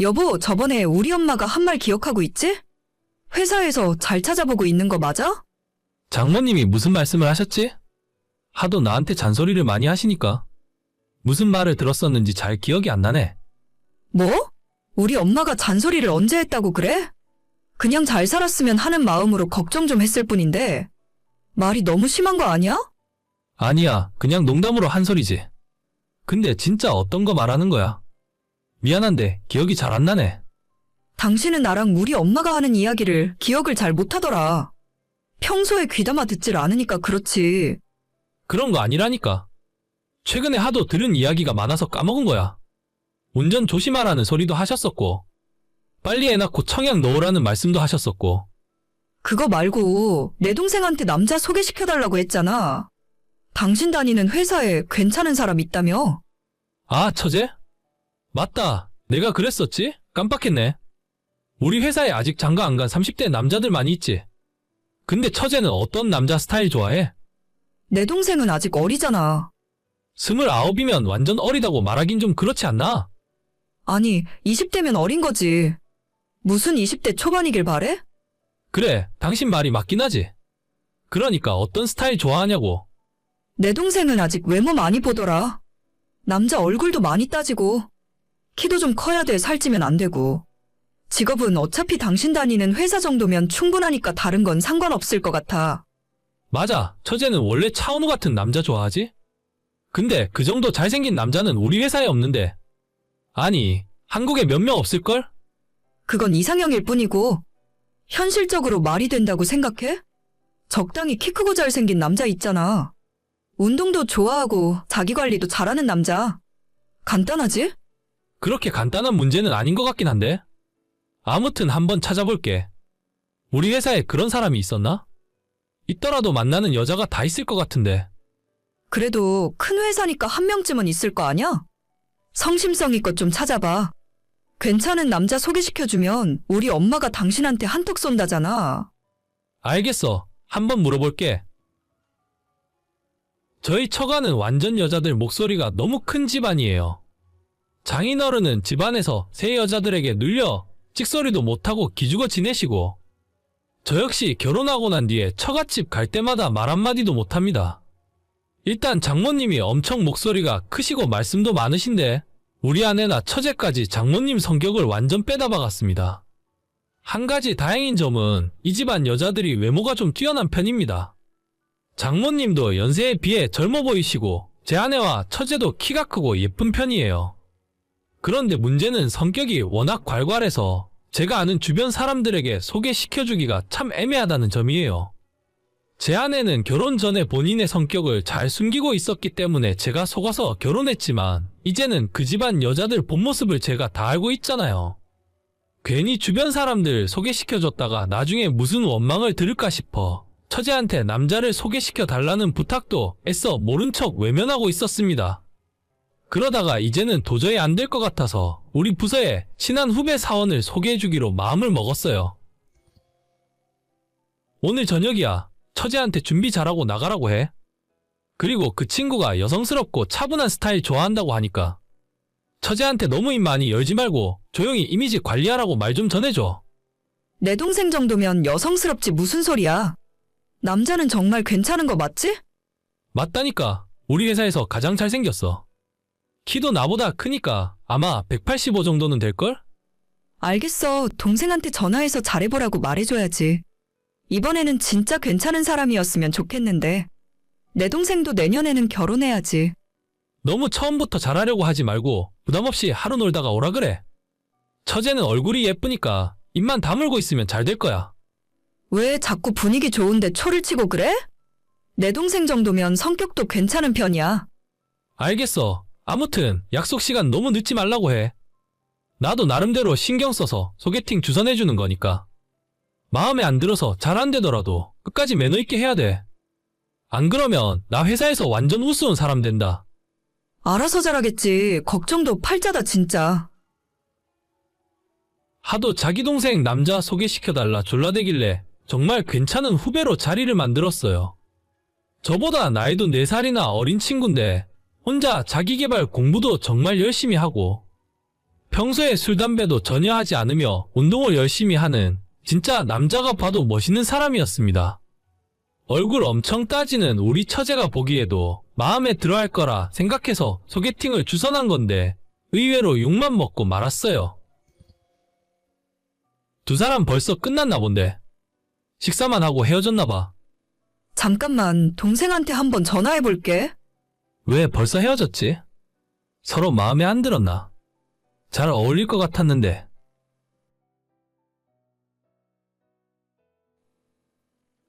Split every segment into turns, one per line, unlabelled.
여보, 저번에 우리 엄마가 한 말 기억하고 있지? 회사에서 잘 찾아보고 있는 거 맞아?
장모님이 무슨 말씀을 하셨지? 하도 나한테 잔소리를 많이 하시니까. 무슨 말을 들었었는지 잘 기억이 안 나네.
뭐? 우리 엄마가 잔소리를 언제 했다고 그래? 그냥 잘 살았으면 하는 마음으로 걱정 좀 했을 뿐인데. 말이 너무 심한 거 아니야?
아니야, 그냥 농담으로 한 소리지. 근데 진짜 어떤 거 말하는 거야? 미안한데 기억이 잘 안 나네.
당신은 나랑 우리 엄마가 하는 이야기를 기억을 잘 못하더라. 평소에 귀담아 듣질 않으니까 그렇지.
그런 거 아니라니까. 최근에 하도 들은 이야기가 많아서 까먹은 거야. 운전 조심하라는 소리도 하셨었고, 빨리 애 낳고 청약 넣으라는 말씀도 하셨었고,
그거 말고 내 동생한테 남자 소개시켜달라고 했잖아. 당신 다니는 회사에 괜찮은 사람 있다며?
아, 처제? 맞다. 내가 그랬었지? 깜빡했네. 우리 회사에 아직 장가 안 간 30대 남자들 많이 있지. 근데 처제는 어떤 남자 스타일 좋아해?
내 동생은 아직 어리잖아.
스물아홉이면 완전 어리다고 말하긴 좀 그렇지 않나?
아니, 20대면 어린 거지. 무슨 20대 초반이길 바래?
그래, 당신 말이 맞긴 하지. 그러니까 어떤 스타일 좋아하냐고.
내 동생은 아직 외모 많이 보더라. 남자 얼굴도 많이 따지고, 키도 좀 커야 돼 살찌면 안 되고. 직업은 어차피 당신 다니는 회사 정도면 충분하니까 다른 건 상관없을 것 같아.
맞아, 처제는 원래 차은우 같은 남자 좋아하지? 근데 그 정도 잘생긴 남자는 우리 회사에 없는데. 아니, 한국에 몇 명 없을걸?
그건 이상형일 뿐이고, 현실적으로 말이 된다고 생각해? 적당히 키 크고 잘생긴 남자 있잖아. 운동도 좋아하고 자기 관리도 잘하는 남자. 간단하지?
그렇게 간단한 문제는 아닌 것 같긴 한데. 아무튼 한번 찾아볼게. 우리 회사에 그런 사람이 있었나? 있더라도 만나는 여자가 다 있을 것 같은데.
그래도 큰 회사니까 한 명쯤은 있을 거 아냐? 성심성의껏 좀 찾아봐. 괜찮은 남자 소개시켜주면 우리 엄마가 당신한테 한턱 쏜다잖아.
알겠어. 한번 물어볼게. 저희 처가는 완전 여자들 목소리가 너무 큰 집안이에요. 장인어른은 집안에서 새 여자들에게 눌려 찍소리도 못하고 기죽어 지내시고, 저 역시 결혼하고 난 뒤에 처갓집 갈 때마다 말 한마디도 못합니다. 일단 장모님이 엄청 목소리가 크시고 말씀도 많으신데, 우리 아내나 처제까지 장모님 성격을 완전 빼다 박았습니다. 한 가지 다행인 점은 이 집안 여자들이 외모가 좀 뛰어난 편입니다. 장모님도 연세에 비해 젊어 보이시고 제 아내와 처제도 키가 크고 예쁜 편이에요. 그런데 문제는 성격이 워낙 괄괄해서 제가 아는 주변 사람들에게 소개시켜주기가 참 애매하다는 점이에요. 제 아내는 결혼 전에 본인의 성격을 잘 숨기고 있었기 때문에 제가 속아서 결혼했지만 이제는 그 집안 여자들 본 모습을 제가 다 알고 있잖아요. 괜히 주변 사람들 소개시켜줬다가 나중에 무슨 원망을 들을까 싶어 처제한테 남자를 소개시켜 달라는 부탁도 애써 모른 척 외면하고 있었습니다. 그러다가 이제는 도저히 안 될 것 같아서 우리 부서에 친한 후배 사원을 소개해주기로 마음을 먹었어요. 오늘 저녁이야. 처제한테 준비 잘하고 나가라고 해. 그리고 그 친구가 여성스럽고 차분한 스타일 좋아한다고 하니까 처제한테 너무 입 많이 열지 말고 조용히 이미지 관리하라고 말 좀 전해줘.
내 동생 정도면 여성스럽지 무슨 소리야. 남자는 정말 괜찮은 거 맞지?
맞다니까. 우리 회사에서 가장 잘생겼어. 키도 나보다 크니까 아마 185 정도는 될걸?
알겠어. 동생한테 전화해서 잘해보라고 말해줘야지. 이번에는 진짜 괜찮은 사람이었으면 좋겠는데. 내 동생도 내년에는 결혼해야지.
너무 처음부터 잘하려고 하지 말고 부담없이 하루 놀다가 오라 그래. 처제는 얼굴이 예쁘니까 입만 다물고 있으면 잘 될 거야.
왜 자꾸 분위기 좋은데 초를 치고 그래? 내 동생 정도면 성격도 괜찮은 편이야.
알겠어. 아무튼 약속 시간 너무 늦지 말라고 해. 나도 나름대로 신경 써서 소개팅 주선해주는 거니까. 마음에 안 들어서 잘 안 되더라도 끝까지 매너 있게 해야 돼. 안 그러면 나 회사에서 완전 우스운 사람 된다.
알아서 잘하겠지. 걱정도 팔자다 진짜.
하도 자기 동생 남자 소개시켜달라 졸라대길래 정말 괜찮은 후배로 자리를 만들었어요. 저보다 나이도 4살이나 어린 친구인데 혼자 자기개발 공부도 정말 열심히 하고 평소에 술, 담배도 전혀 하지 않으며 운동을 열심히 하는 진짜 남자가 봐도 멋있는 사람이었습니다. 얼굴 엄청 따지는 우리 처제가 보기에도 마음에 들어 할 거라 생각해서 소개팅을 주선한 건데 의외로 욕만 먹고 말았어요. 두 사람 벌써 끝났나 본데. 식사만 하고 헤어졌나 봐.
잠깐만, 동생한테 한번 전화해 볼게.
왜 벌써 헤어졌지? 서로 마음에 안 들었나? 잘 어울릴 것 같았는데.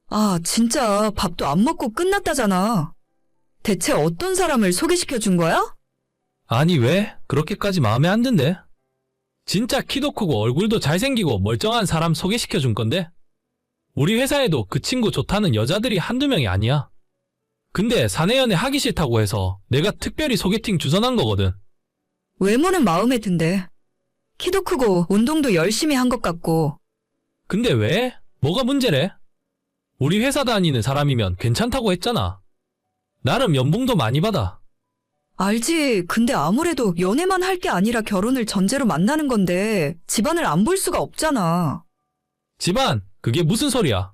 아, 진짜 밥도 안 먹고 끝났다잖아. 대체 어떤 사람을 소개시켜 준 거야?
아니 왜? 그렇게까지 마음에 안 든대? 진짜 키도 크고 얼굴도 잘생기고 멀쩡한 사람 소개시켜 준 건데? 우리 회사에도 그 친구 좋다는 여자들이 한두 명이 아니야. 근데 사내연애 하기 싫다고 해서 내가 특별히 소개팅 주선한 거거든.
외모는 마음에 든대. 키도 크고 운동도 열심히 한 것 같고.
근데 왜? 뭐가 문제래? 우리 회사 다니는 사람이면 괜찮다고 했잖아. 나름 연봉도 많이 받아.
알지. 근데 아무래도 연애만 할 게 아니라 결혼을 전제로 만나는 건데 집안을 안 볼 수가 없잖아.
집안, 그게 무슨 소리야?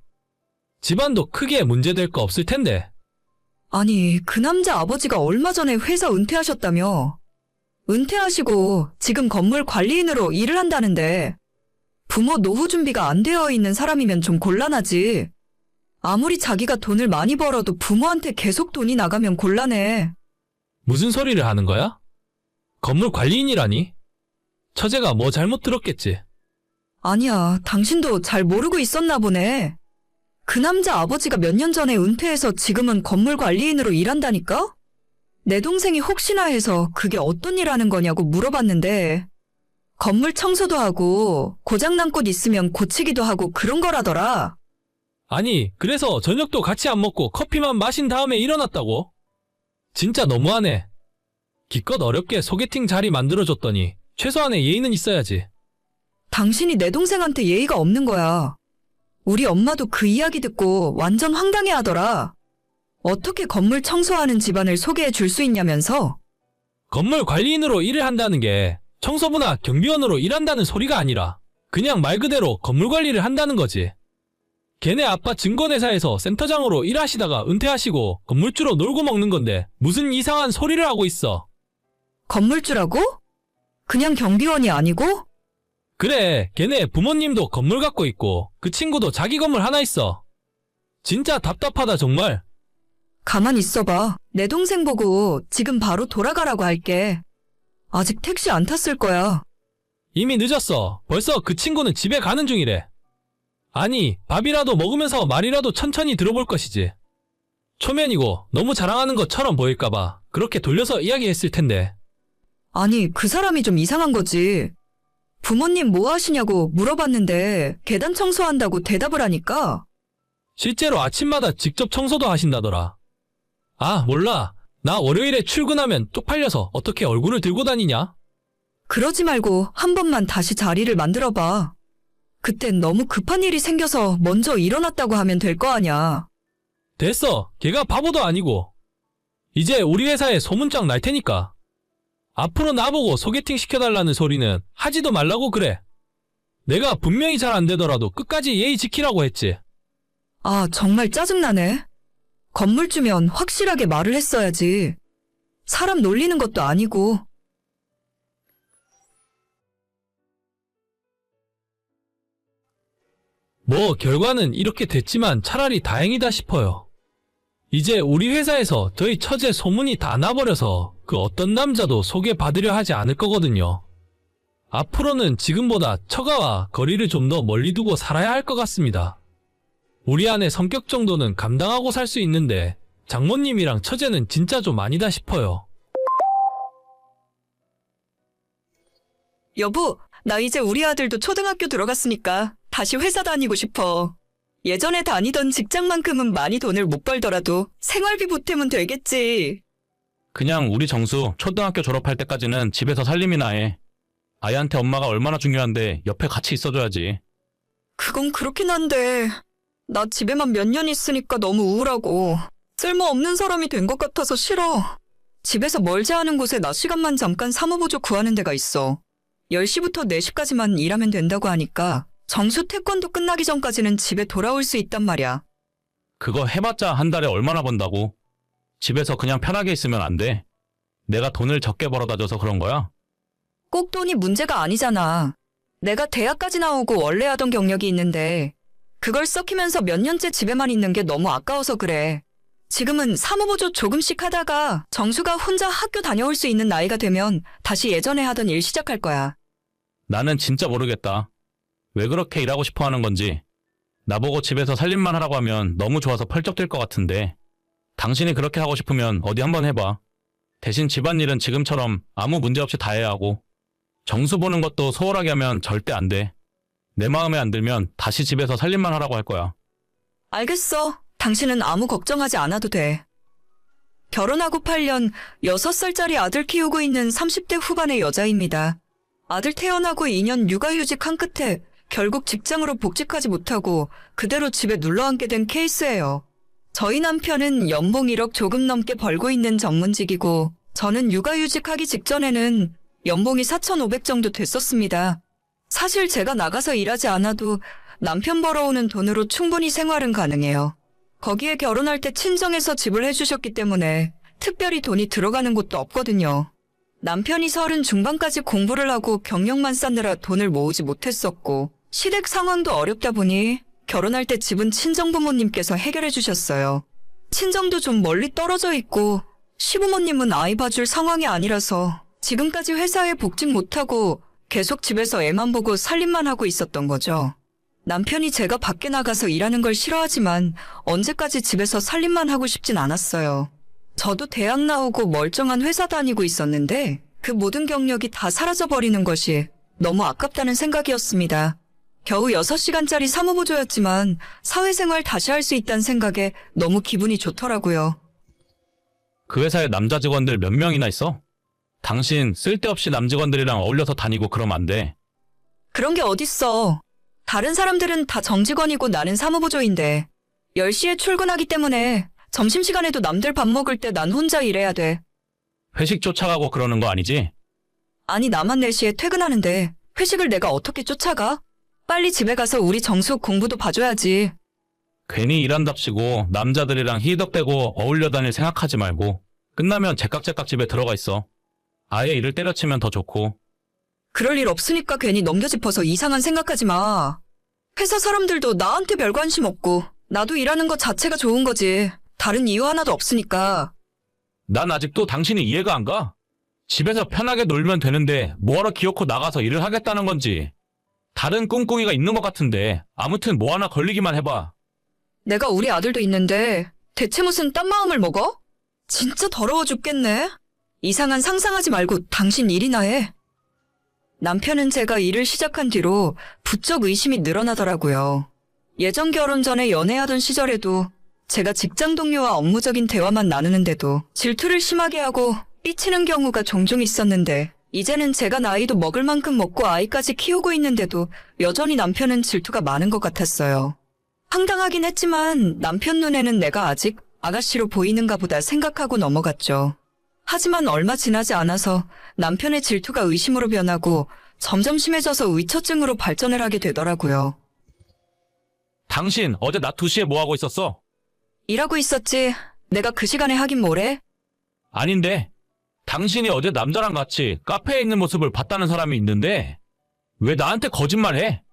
집안도 크게 문제될 거 없을 텐데.
아니, 그 남자 아버지가 얼마 전에 회사 은퇴하셨다며. 은퇴하시고 지금 건물 관리인으로 일을 한다는데 부모 노후 준비가 안 되어 있는 사람이면 좀 곤란하지. 아무리 자기가 돈을 많이 벌어도 부모한테 계속 돈이 나가면 곤란해.
무슨 소리를 하는 거야? 건물 관리인이라니? 처제가 뭐 잘못 들었겠지.
아니야, 당신도 잘 모르고 있었나 보네. 그 남자 아버지가 몇 년 전에 은퇴해서 지금은 건물 관리인으로 일한다니까? 내 동생이 혹시나 해서 그게 어떤 일 하는 거냐고 물어봤는데, 건물 청소도 하고, 고장난 곳 있으면 고치기도 하고 그런 거라더라.
아니, 그래서 저녁도 같이 안 먹고 커피만 마신 다음에 일어났다고? 진짜 너무하네. 기껏 어렵게 소개팅 자리 만들어줬더니 최소한의 예의는 있어야지.
당신이 내 동생한테 예의가 없는 거야. 우리 엄마도 그 이야기 듣고 완전 황당해 하더라. 어떻게 건물 청소하는 집안을 소개해 줄 수 있냐면서?
건물 관리인으로 일을 한다는 게 청소부나 경비원으로 일한다는 소리가 아니라 그냥 말 그대로 건물 관리를 한다는 거지. 걔네 아빠 증권회사에서 센터장으로 일하시다가 은퇴하시고 건물주로 놀고 먹는 건데 무슨 이상한 소리를 하고 있어.
건물주라고? 그냥 경비원이 아니고?
그래, 걔네 부모님도 건물 갖고 있고 그 친구도 자기 건물 하나 있어. 진짜 답답하다 정말.
가만 있어봐. 내 동생 보고 지금 바로 돌아가라고 할게. 아직 택시 안 탔을 거야.
이미 늦었어. 벌써 그 친구는 집에 가는 중이래. 아니, 밥이라도 먹으면서 말이라도 천천히 들어볼 것이지. 초면이고 너무 자랑하는 것처럼 보일까봐 그렇게 돌려서 이야기했을 텐데.
아니, 그 사람이 좀 이상한 거지. 부모님 뭐 하시냐고 물어봤는데 계단 청소한다고 대답을 하니까
실제로 아침마다 직접 청소도 하신다더라. 아, 몰라. 나 월요일에 출근하면 쪽팔려서 어떻게 얼굴을 들고 다니냐?
그러지 말고 한 번만 다시 자리를 만들어 봐. 그땐 너무 급한 일이 생겨서 먼저 일어났다고 하면 될 거 아냐.
됐어. 걔가 바보도 아니고. 이제 우리 회사에 소문장 날 테니까. 앞으로 나보고 소개팅 시켜달라는 소리는 하지도 말라고 그래. 내가 분명히 잘 안 되더라도 끝까지 예의 지키라고 했지.
아, 정말 짜증나네. 건물 주면 확실하게 말을 했어야지. 사람 놀리는 것도 아니고.
뭐 결과는 이렇게 됐지만 차라리 다행이다 싶어요. 이제 우리 회사에서 저희 처제 소문이 다 나버려서 그 어떤 남자도 소개받으려 하지 않을 거거든요. 앞으로는 지금보다 처가와 거리를 좀 더 멀리 두고 살아야 할 것 같습니다. 우리 아내 성격 정도는 감당하고 살 수 있는데 장모님이랑 처제는 진짜 좀 아니다 싶어요.
여보, 나 이제 우리 아들도 초등학교 들어갔으니까 다시 회사 다니고 싶어. 예전에 다니던 직장만큼은 많이 돈을 못 벌더라도 생활비 보탬은 되겠지.
그냥 우리 정수 초등학교 졸업할 때까지는 집에서 살림이나 해. 아이한테 엄마가 얼마나 중요한데 옆에 같이 있어줘야지.
그건 그렇긴 한데, 나 집에만 몇 년 있으니까 너무 우울하고, 쓸모없는 사람이 된 것 같아서 싫어. 집에서 멀지 않은 곳에 낮 시간만 잠깐 사무보조 구하는 데가 있어. 10시부터 4시까지만 일하면 된다고 하니까 정수 태권도 끝나기 전까지는 집에 돌아올 수 있단 말이야.
그거 해봤자 한 달에 얼마나 번다고. 집에서 그냥 편하게 있으면 안 돼. 내가 돈을 적게 벌어다 줘서 그런 거야?
꼭 돈이 문제가 아니잖아. 내가 대학까지 나오고 원래 하던 경력이 있는데 그걸 썩히면서 몇 년째 집에만 있는 게 너무 아까워서 그래. 지금은 사무보조 조금씩 하다가 정수가 혼자 학교 다녀올 수 있는 나이가 되면 다시 예전에 하던 일 시작할 거야.
나는 진짜 모르겠다. 왜 그렇게 일하고 싶어 하는 건지. 나보고 집에서 살림만 하라고 하면 너무 좋아서 펄쩍 뛸 것 같은데. 당신이 그렇게 하고 싶으면 어디 한번 해봐. 대신 집안일은 지금처럼 아무 문제 없이 다 해야 하고. 정수 보는 것도 소홀하게 하면 절대 안 돼. 내 마음에 안 들면 다시 집에서 살림만 하라고 할 거야.
알겠어. 당신은 아무 걱정하지 않아도 돼. 결혼하고 8년 6살짜리 아들 키우고 있는 30대 후반의 여자입니다. 아들 태어나고 2년 육아휴직 한 끝에 결국 직장으로 복직하지 못하고 그대로 집에 눌러앉게 된 케이스예요. 저희 남편은 연봉 1억 조금 넘게 벌고 있는 전문직이고 저는 육아휴직하기 직전에는 연봉이 4,500 정도 됐었습니다. 사실 제가 나가서 일하지 않아도 남편 벌어오는 돈으로 충분히 생활은 가능해요. 거기에 결혼할 때 친정에서 집을 해주셨기 때문에 특별히 돈이 들어가는 곳도 없거든요. 남편이 서른 중반까지 공부를 하고 경력만 쌓느라 돈을 모으지 못했었고 시댁 상황도 어렵다 보니 결혼할 때 집은 친정 부모님께서 해결해 주셨어요. 친정도 좀 멀리 떨어져 있고 시부모님은 아이 봐줄 상황이 아니라서 지금까지 회사에 복직 못하고 계속 집에서 애만 보고 살림만 하고 있었던 거죠. 남편이 제가 밖에 나가서 일하는 걸 싫어하지만 언제까지 집에서 살림만 하고 싶진 않았어요. 저도 대학 나오고 멀쩡한 회사 다니고 있었는데 그 모든 경력이 다 사라져버리는 것이 너무 아깝다는 생각이었습니다. 겨우 6시간짜리 사무보조였지만 사회생활 다시 할 수 있다는 생각에 너무 기분이 좋더라고요.
그 회사에 남자 직원들 몇 명이나 있어? 당신 쓸데없이 남직원들이랑 어울려서 다니고 그러면 안 돼.
그런 게 어딨어. 다른 사람들은 다 정직원이고 나는 사무보조인데 10시에 출근하기 때문에 점심시간에도 남들 밥 먹을 때 난 혼자 일해야 돼.
회식 쫓아가고 그러는 거 아니지?
아니 나만 4시에 퇴근하는데 회식을 내가 어떻게 쫓아가? 빨리 집에 가서 우리 정수 공부도 봐줘야지.
괜히 일한답시고 남자들이랑 희덕대고 어울려 다닐 생각하지 말고 끝나면 제깍제깍 집에 들어가 있어. 아예 일을 때려치면 더 좋고
그럴 일 없으니까 괜히 넘겨짚어서 이상한 생각하지 마. 회사 사람들도 나한테 별 관심 없고 나도 일하는 것 자체가 좋은 거지. 다른 이유 하나도 없으니까.
난 아직도 당신이 이해가 안 가? 집에서 편하게 놀면 되는데 뭐하러 기어코 나가서 일을 하겠다는 건지 다른 꿍꿍이가 있는 것 같은데 아무튼 뭐 하나 걸리기만 해봐.
내가 우리 아들도 있는데 대체 무슨 딴 마음을 먹어? 진짜 더러워 죽겠네. 이상한 상상하지 말고 당신 일이나 해. 남편은 제가 일을 시작한 뒤로 부쩍 의심이 늘어나더라고요. 예전 결혼 전에 연애하던 시절에도 제가 직장 동료와 업무적인 대화만 나누는데도 질투를 심하게 하고 삐치는 경우가 종종 있었는데 이제는 제가 나이도 먹을 만큼 먹고 아이까지 키우고 있는데도 여전히 남편은 질투가 많은 것 같았어요. 황당하긴 했지만 남편 눈에는 내가 아직 아가씨로 보이는가 보다 생각하고 넘어갔죠. 하지만 얼마 지나지 않아서 남편의 질투가 의심으로 변하고 점점 심해져서 의처증으로 발전을 하게 되더라고요.
당신 어제 낮 2시에 뭐 하고 있었어?
일하고 있었지. 내가 그 시간에 하긴 뭐래?
아닌데. 당신이 어제 남자랑 같이 카페에 있는 모습을 봤다는 사람이 있는데 왜 나한테 거짓말해?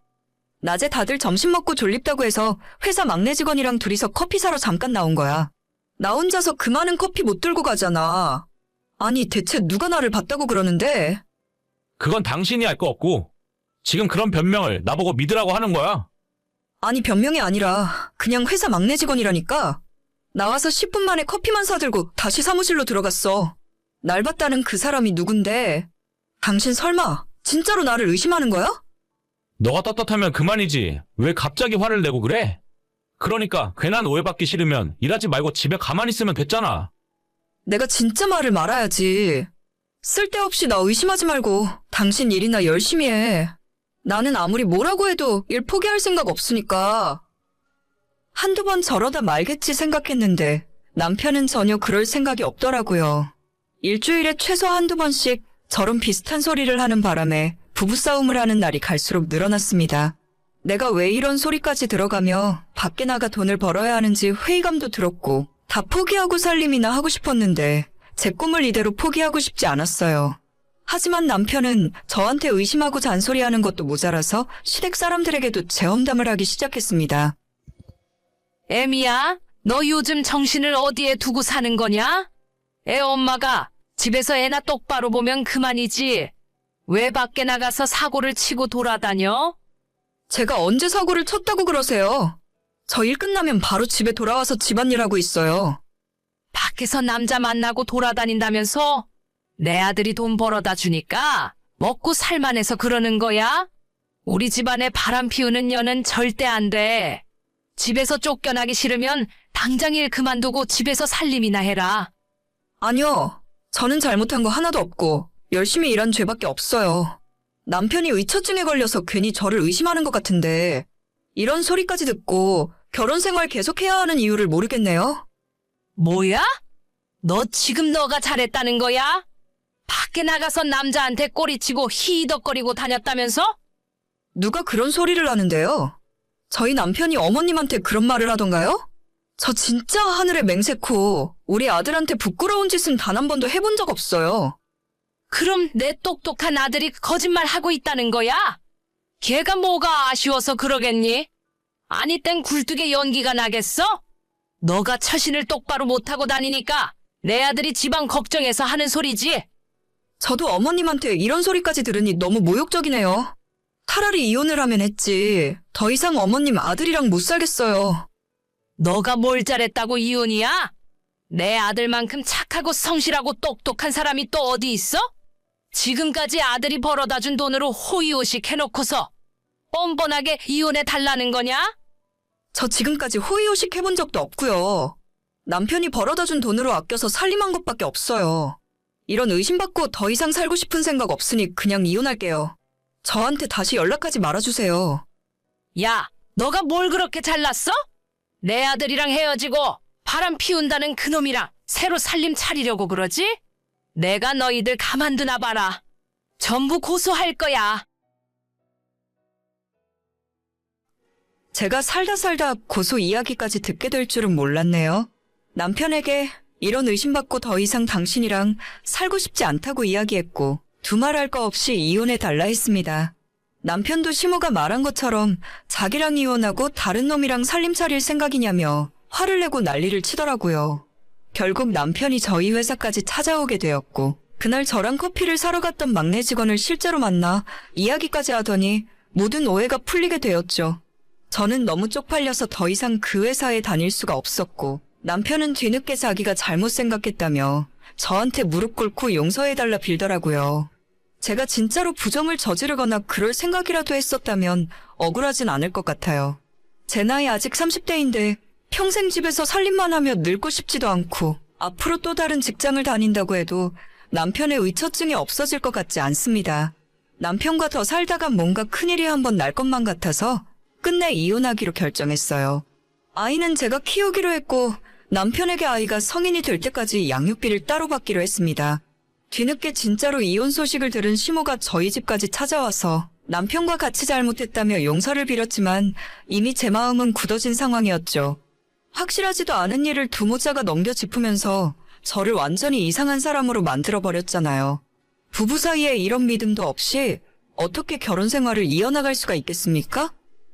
낮에 다들 점심 먹고 졸립다고 해서 회사 막내 직원이랑 둘이서 커피 사러 잠깐 나온 거야. 나 혼자서 그 많은 커피 못 들고 가잖아. 아니, 대체 누가 나를 봤다고 그러는데?
그건 당신이 알 거 없고 지금 그런 변명을 나보고 믿으라고 하는 거야.
아니, 변명이 아니라 그냥 회사 막내 직원이라니까. 나와서 10분 만에 커피만 사들고 다시 사무실로 들어갔어. 날 봤다는 그 사람이 누군데? 당신 설마 진짜로 나를 의심하는 거야?
너가 떳떳하면 그만이지. 왜 갑자기 화를 내고 그래? 그러니까 괜한 오해받기 싫으면 일하지 말고 집에 가만히 있으면 됐잖아.
내가 진짜 말을 말아야지. 쓸데없이 나 의심하지 말고 당신 일이나 열심히 해. 나는 아무리 뭐라고 해도 일 포기할 생각 없으니까. 한두 번 저러다 말겠지 생각했는데 남편은 전혀 그럴 생각이 없더라고요. 일주일에 최소 한두 번씩 저런 비슷한 소리를 하는 바람에 부부싸움을 하는 날이 갈수록 늘어났습니다. 내가 왜 이런 소리까지 들어가며 밖에 나가 돈을 벌어야 하는지 회의감도 들었고 다 포기하고 살림이나 하고 싶었는데 제 꿈을 이대로 포기하고 싶지 않았어요. 하지만 남편은 저한테 의심하고 잔소리하는 것도 모자라서 시댁 사람들에게도 재험담을 하기 시작했습니다.
애미야, 너 요즘 정신을 어디에 두고 사는 거냐? 애 엄마가 집에서 애나 똑바로 보면 그만이지. 왜 밖에 나가서 사고를 치고 돌아다녀?
제가 언제 사고를 쳤다고 그러세요? 저 일 끝나면 바로 집에 돌아와서 집안일 하고 있어요.
밖에서 남자 만나고 돌아다닌다면서? 내 아들이 돈 벌어다 주니까 먹고 살만해서 그러는 거야? 우리 집안에 바람 피우는 년은 절대 안 돼. 집에서 쫓겨나기 싫으면 당장 일 그만두고 집에서 살림이나 해라.
아니요. 저는 잘못한 거 하나도 없고 열심히 일한 죄밖에 없어요. 남편이 의처증에 걸려서 괜히 저를 의심하는 것 같은데 이런 소리까지 듣고 결혼 생활 계속해야 하는 이유를 모르겠네요.
뭐야? 너 지금 너가 잘했다는 거야? 밖에 나가서 남자한테 꼬리치고 히덕거리고 다녔다면서?
누가 그런 소리를 하는데요? 저희 남편이 어머님한테 그런 말을 하던가요? 저 진짜 하늘에 맹세코 우리 아들한테 부끄러운 짓은 단 한 번도 해본 적 없어요.
그럼 내 똑똑한 아들이 거짓말 하고 있다는 거야? 걔가 뭐가 아쉬워서 그러겠니? 아니 땐 굴뚝에 연기가 나겠어? 너가 처신을 똑바로 못하고 다니니까 내 아들이 집안 걱정해서 하는 소리지.
저도 어머님한테 이런 소리까지 들으니 너무 모욕적이네요. 차라리 이혼을 하면 했지. 더 이상 어머님 아들이랑 못 살겠어요.
너가 뭘 잘했다고 이혼이야? 내 아들만큼 착하고 성실하고 똑똑한 사람이 또 어디 있어? 지금까지 아들이 벌어다 준 돈으로 호의호식 해놓고서 뻔뻔하게 이혼해 달라는 거냐?
저 지금까지 호의호식 해본 적도 없고요. 남편이 벌어다 준 돈으로 아껴서 살림한 것밖에 없어요. 이런 의심받고 더 이상 살고 싶은 생각 없으니 그냥 이혼할게요. 저한테 다시 연락하지 말아주세요.
야, 너가 뭘 그렇게 잘났어? 내 아들이랑 헤어지고 바람 피운다는 그놈이랑 새로 살림 차리려고 그러지? 내가 너희들 가만두나 봐라. 전부 고소할 거야.
제가 살다 살다 고소 이야기까지 듣게 될 줄은 몰랐네요. 남편에게 이런 의심받고 더 이상 당신이랑 살고 싶지 않다고 이야기했고 두말할 거 없이 이혼해 달라 했습니다. 남편도 시모가 말한 것처럼 자기랑 이혼하고 다른 놈이랑 살림 차릴 생각이냐며 화를 내고 난리를 치더라고요. 결국 남편이 저희 회사까지 찾아오게 되었고 그날 저랑 커피를 사러 갔던 막내 직원을 실제로 만나 이야기까지 하더니 모든 오해가 풀리게 되었죠. 저는 너무 쪽팔려서 더 이상 그 회사에 다닐 수가 없었고 남편은 뒤늦게 자기가 잘못 생각했다며 저한테 무릎 꿇고 용서해달라 빌더라고요. 제가 진짜로 부정을 저지르거나 그럴 생각이라도 했었다면 억울하진 않을 것 같아요. 제 나이 아직 30대인데 평생 집에서 살림만 하며 늙고 싶지도 않고 앞으로 또 다른 직장을 다닌다고 해도 남편의 의처증이 없어질 것 같지 않습니다. 남편과 더 살다가 뭔가 큰일이 한번 날 것만 같아서 끝내 이혼하기로 결정했어요. 아이는 제가 키우기로 했고 남편에게 아이가 성인이 될 때까지 양육비를 따로 받기로 했습니다. 뒤늦게 진짜로 이혼 소식을 들은 시모가 저희 집까지 찾아와서 남편과 같이 잘못했다며 용서를 빌었지만 이미 제 마음은 굳어진 상황이었죠. 확실하지도 않은 일을 두 모자가 넘겨 짚으면서 저를 완전히 이상한 사람으로 만들어버렸잖아요. 부부 사이에 이런 믿음도 없이 어떻게 결혼 생활을 이어나갈 수가 있겠습니까?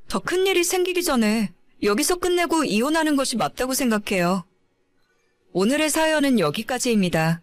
더 큰 일이 생기기 전에 여기서 끝내고 이혼하는 것이 맞다고 생각해요. 오늘의 사연은 여기까지입니다.